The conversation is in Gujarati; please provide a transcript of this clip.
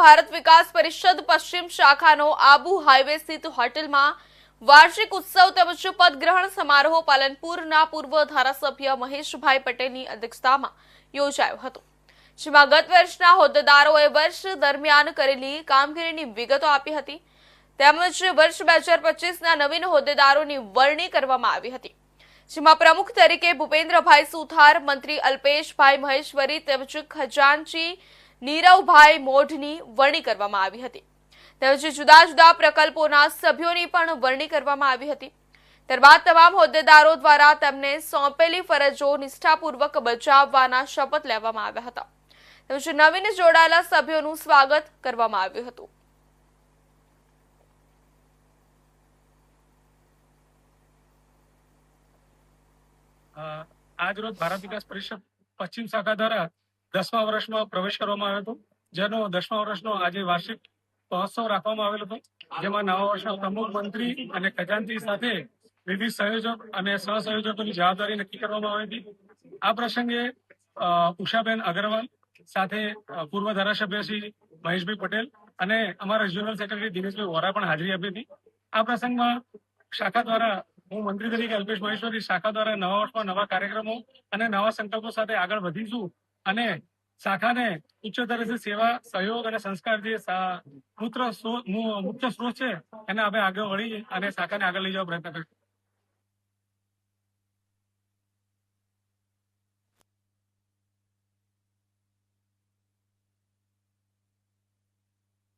ભારત વિકાસ પરિષદ પશ્ચિમ શાખાનો આબુ હાઈવે સ્થિત હોટેલમાં વાર્ષિક ઉત્સવ તેમજ પદગ્રહણ સમારોહ પાલનપુરના પૂર્વ ધારાસભ્ય મહેશભાઈ પટેલની અધ્યક્ષતામાં યોજાયો હતો, જેમાં ગત વર્ષના હોદ્દેદારોએ વર્ષ દરમિયાન કરેલી કામગીરીની વિગતો આપી હતી. તેમજ વર્ષ બે હજાર પચીસના નવીન હોદ્દેદારોની વરણી કરવામાં આવી હતી, જેમાં પ્રમુખ તરીકે ભૂપેન્દ્રભાઈ સુથાર, મંત્રી અલ્પેશભાઈ મહેશ્વરી તેમજ ખજાનચી નીરવભાઈ મોઢની વરણી કરવામાં આવી હતી. તેમજ જુદા જુદા પ્રકલ્પોના સભ્યોની પણ વરણી કરવામાં આવી હતી. ત્યારબાદ તમામ હોદ્દેદારો દ્વારા તેમને સોંપેલી ફરજો નિષ્ઠાપૂર્વક બજાવવાના શપથ લેવામાં આવ્યા હતા. તેમજ નવીન જોડાયેલા સભ્યોનું સ્વાગત કરવામાં આવ્યું હતું. અ, આજ રોજ ભારત વિકાસ પરિષદ પશ્ચિમ શાખા દ્વારા દસમા વર્ષમાં પ્રવેશ કરવામાં આવ્યો હતો. જેનો દસમા વર્ષનો આજે વાર્ષિક મહોત્સવ રાખવામાં આવેલો હતો. જેમાં નવા વર્ષના પ્રમુખ મંત્રી અને ખજાનજી સાથે વિવિધ સંયોજક અને સહસંયોજકોની જવાબદારી નક્કી કરવામાં આવી હતી. આ પ્રસંગે ઉષાબેન અગ્રવાલ સાથે પૂર્વ ધારાસભ્ય શ્રી મહેશભાઈ પટેલ અને અમારા રિજિયોનલ સેક્રેટરી દિનેશભાઈ વોરા પણ હાજરી આપી હતી. આ પ્રસંગમાં શાખા દ્વારા, હું મંત્રી તરીકે અલ્પેશ મહેશ્વરી, શાખા દ્વારા નવા વર્ષમાં નવા કાર્યક્રમો અને નવા સંકલ્પો સાથે આગળ વધીશું અને શાખાને ઉચ્ચતર સેવા, સહયોગ અને સંસ્કાર જે મુખ્ય સ્ત્રોત છે. એને આપણે આગળ વળી અને શાખાને આગળ લઈ જવા પ્રયત્ન કરીશું.